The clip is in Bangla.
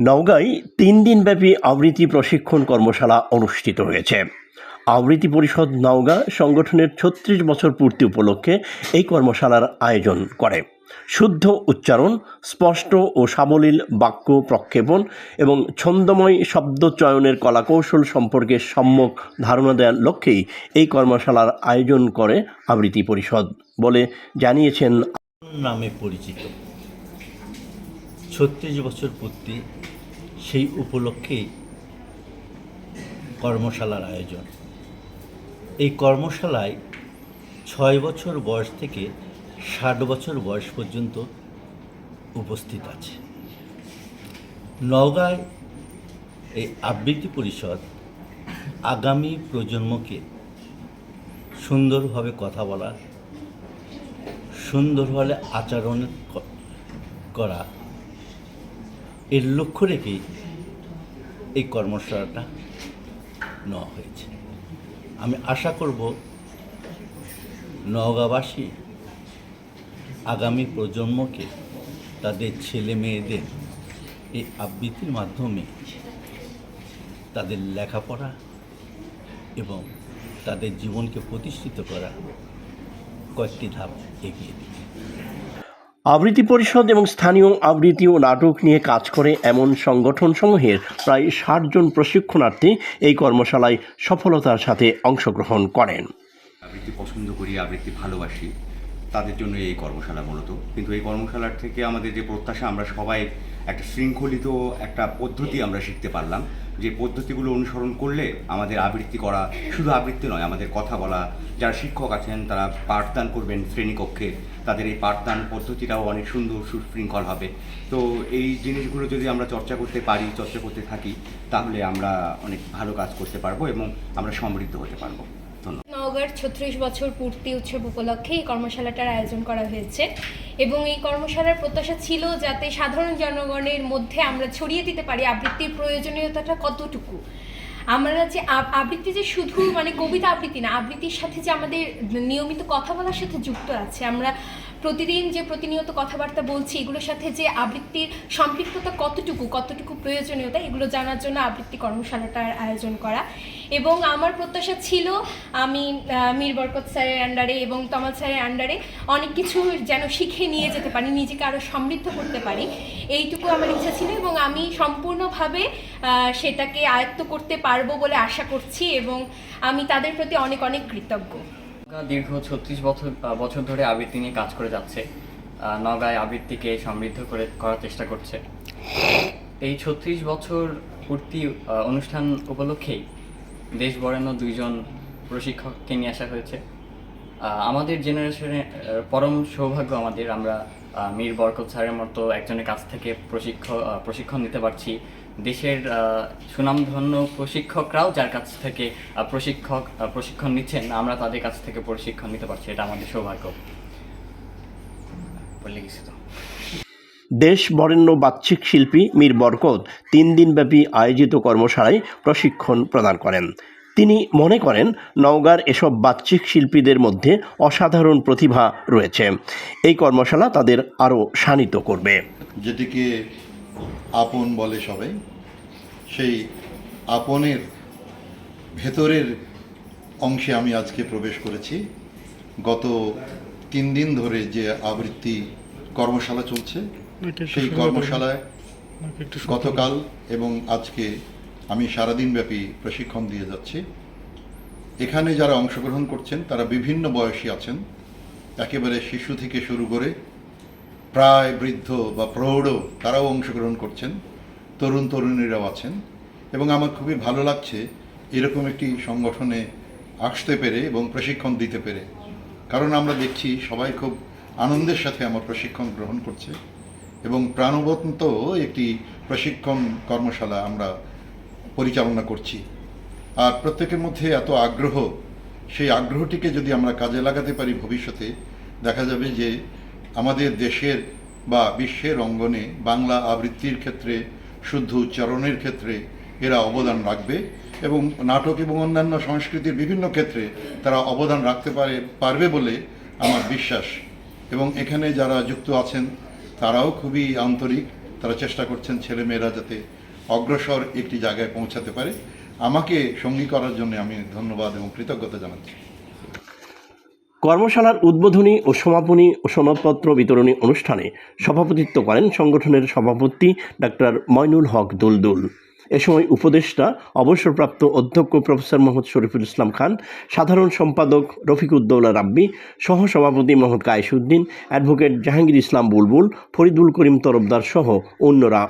নওগাঁয় তিন দিনব্যাপী আবৃত্তি প্রশিক্ষণ কর্মশালা অনুষ্ঠিত হয়েছে। আবৃত্তি পরিষদ নওগাঁ সংগঠনের ছত্রিশ বছর পূর্তি উপলক্ষে এই কর্মশালার আয়োজন করে। শুদ্ধ উচ্চারণ, স্পষ্ট ও সাবলীল বাক্য প্রক্ষেপণ এবং ছন্দময় শব্দ চয়নের কলাকৌশল সম্পর্কে সম্যক ধারণা দেওয়ার লক্ষ্যেই এই কর্মশালার আয়োজন করে আবৃত্তি পরিষদ বলে জানিয়েছেন। নামে পরিচিত। ছত্রিশ বছর পূর্তি সেই উপলক্ষেই কর্মশালার আয়োজন। এই কর্মশালায় ছয় বছর বয়স থেকে ষাট বছর বয়স পর্যন্ত উপস্থিত আছে। নওগাঁয় এই আবৃত্তি পরিষদ আগামী প্রজন্মকে সুন্দরভাবে কথা বলার, সুন্দরভাবে আচরণ করা এর লক্ষ্য রেখেই এই কর্মশালাটা নেওয়া হয়েছে। আমি আশা করব নওগাঁবাসী আগামী প্রজন্মকে তাদের ছেলে মেয়েদের এই আবৃত্তির মাধ্যমে তাদের লেখাপড়া এবং তাদের জীবনকে প্রতিষ্ঠিত করা কয়েকটি ধাপ এগিয়ে দিবে। আবৃত্তি পরিষদ এবং স্থানীয় আবৃত্তি ও নাটক নিয়ে কাজ করে এমন সংগঠন সমূহের প্রায় ষাটজন প্রশিক্ষণার্থী এই কর্মশালায় সফলতার সাথে অংশগ্রহণ করেন। আবৃত্তি পছন্দ করি, আবৃত্তি ভালোবাসি। তাদের জন্য এই কর্মশালা মূলত। কিন্তু এই কর্মশালার থেকে আমাদের যে প্রত্যাশা, আমরা সবাই একটা শৃঙ্খলিত একটা পদ্ধতি আমরা শিখতে পারলাম। যে পদ্ধতিগুলো অনুসরণ করলে আমাদের আবৃত্তি করা শুধু আবৃত্তি নয়, আমাদের কথা বলা, যারা শিক্ষক আছেন, তারা পাঠদান করবেন শ্রেণীকক্ষে, তাদের এই পাঠদান পদ্ধতিটাও অনেক সুন্দর সুশৃঙ্খল হবে। তো এই জিনিসগুলো যদি আমরা চর্চা করতে পারি, চর্চা করতে থাকি, তাহলে আমরা অনেক ভালো কাজ করতে পারব এবং আমরা সমৃদ্ধ হতে পারব। ধন্যবাদ ছত্রিশ বছর পূর্তি উৎসব উপলক্ষে এই কর্মশালাটার আয়োজন করা হয়েছে এবং এই কর্মশালার প্রত্যাশা ছিল যাতে সাধারণ জনগণের মধ্যে আমরা ছড়িয়ে দিতে পারি আবৃত্তির প্রয়োজনীয়তাটা কতটুকু। আমরা যে আবৃত্তি যে শুধু মানে কবিতা আবৃত্তি না, আবৃত্তির সাথে যে আমাদের নিয়মিত কথা বলার সাথে যুক্ত আছে, আমরা প্রতিদিন যে প্রতিনিয়ত কথাবার্তা বলছি, এগুলোর সাথে যে আবৃত্তির সম্পৃক্ততা কতটুকু কতটুকু প্রয়োজনীয়তা, এগুলো জানার জন্য আবৃত্তি কর্মশালাটার আয়োজন করা। এবং আমার প্রত্যাশা ছিল, আমি মীর বরকত স্যারের আন্ডারে এবং তমাল স্যারের আন্ডারে অনেক কিছু যেন শিখে নিয়ে যেতে পারি, নিজেকে আরও সমৃদ্ধ করতে পারি। এইটুকু আমার ইচ্ছা ছিল এবং আমি সম্পূর্ণভাবে সেটাকে আয়ত্ত করতে পারব বলে আশা করছি এবং আমি তাদের প্রতি অনেক অনেক কৃতজ্ঞ। দীর্ঘ ছত্রিশ বছর বছর ধরে আবৃত্তি নিয়ে কাজ করে যাচ্ছে। আহ, নওগাঁয় আবৃত্তিকে সমৃদ্ধ করে করার চেষ্টা করছে। এই ছত্রিশ বছর পূর্তি অনুষ্ঠান উপলক্ষেই দেশ বরেণ্য দুইজন প্রশিক্ষককে নিয়ে আসা হয়েছে। আমাদের জেনারেশনে পরম সৌভাগ্য আমাদের। আমরা মীর বরকত স্যারের মতো একজনের কাছ থেকে প্রশিক্ষক প্রশিক্ষণ নিতে পারছি। দেশের সুনামধন্য প্রশিক্ষকরাও যার কাছ থেকে প্রশিক্ষক প্রশিক্ষণ নিচ্ছেন আমরা তাদের কাছ থেকে প্রশিক্ষণ নিতে পারছি এটা আমাদের সৌভাগ্য। বলে গেছি তো। দেশ বরেণ্য বাচ্চিক শিল্পী মীর বরকত তিন দিনব্যাপী আয়োজিত কর্মশালায় প্রশিক্ষণ প্রদান করেন। তিনি মনে করেন নওগাঁর এসব বাচ্চিক শিল্পীদের মধ্যে অসাধারণ প্রতিভা রয়েছে। এই কর্মশালা তাদের আরও শানিত করবে। যেটিকে আপন বলে সবাই। সেই আপনের ভেতরের অংশে আমি আজকে প্রবেশ করেছি। গত তিন দিন ধরে যে আবৃত্তি কর্মশালা চলছে সেই কর্মশালায় গতকাল এবং আজকে আমি সারাদিন ব্যাপী প্রশিক্ষণ দিয়ে যাচ্ছি। এখানে যারা অংশগ্রহণ করছেন তারা বিভিন্ন বয়সী আছেন। একেবারে শিশু থেকে শুরু করে প্রায় বৃদ্ধ বা প্রৌঢ় তারাও অংশগ্রহণ করছেন, তরুণ তরুণীরাও আছেন এবং আমার খুবই ভালো লাগছে এরকম একটি সংগঠনে আসতে পেরে এবং প্রশিক্ষণ দিতে পেরে। কারণ আমরা দেখছি সবাই খুব আনন্দের সাথে আমার প্রশিক্ষণ গ্রহণ করছে এবং প্রাণবন্ত একটি প্রশিক্ষণ কর্মশালা আমরা পরিচালনা করছি। আর প্রত্যেকের মধ্যে এত আগ্রহ, সেই আগ্রহটিকে যদি আমরা কাজে লাগাতে পারি ভবিষ্যতে, দেখা যাবে যে আমাদের দেশের বা বিশ্বের অঙ্গনে বাংলা আবৃত্তির ক্ষেত্রে, শুদ্ধ উচ্চারণের ক্ষেত্রে এরা অবদান রাখবে এবং নাটক এবং অন্যান্য সংস্কৃতির বিভিন্ন ক্ষেত্রে তারা অবদান রাখতে পারে, পারবে বলে আমার বিশ্বাস। এবং এখানে যারা যুক্ত আছেন, তারাও খুবই আন্তরিক। তারা চেষ্টা করছেন ছেলেমেয়েরা যাতে অগ্রসর একটি জায়গায় পৌঁছাতে পারে। আমাকে সঙ্গী করার জন্য আমি ধন্যবাদ এবং কৃতজ্ঞতা জানাচ্ছি। কর্মশালার উদ্বোধনী ও সমাপনী ও সনদপত্র বিতরণী অনুষ্ঠানে সভাপতিত্ব করেন সংগঠনের সভাপতি ডাক্তার ময়নুল হক দুলদুল। এ সময় উপদেষ্টা, অবসরপ্রাপ্ত অধ্যক্ষ প্রফেসর মোহাম্মদ শরীফুল ইসলাম খান, সাধারণ সম্পাদক রফিকুদ্দৌলা রাব্বি, সহসভাপতি মোহাম্মদ কায়েসুদ্দিন অ্যাডভোকেট জাহাঙ্গীর ইসলাম বুলবুল, ফরিদুল করিম তরফদার সহ অন্যরা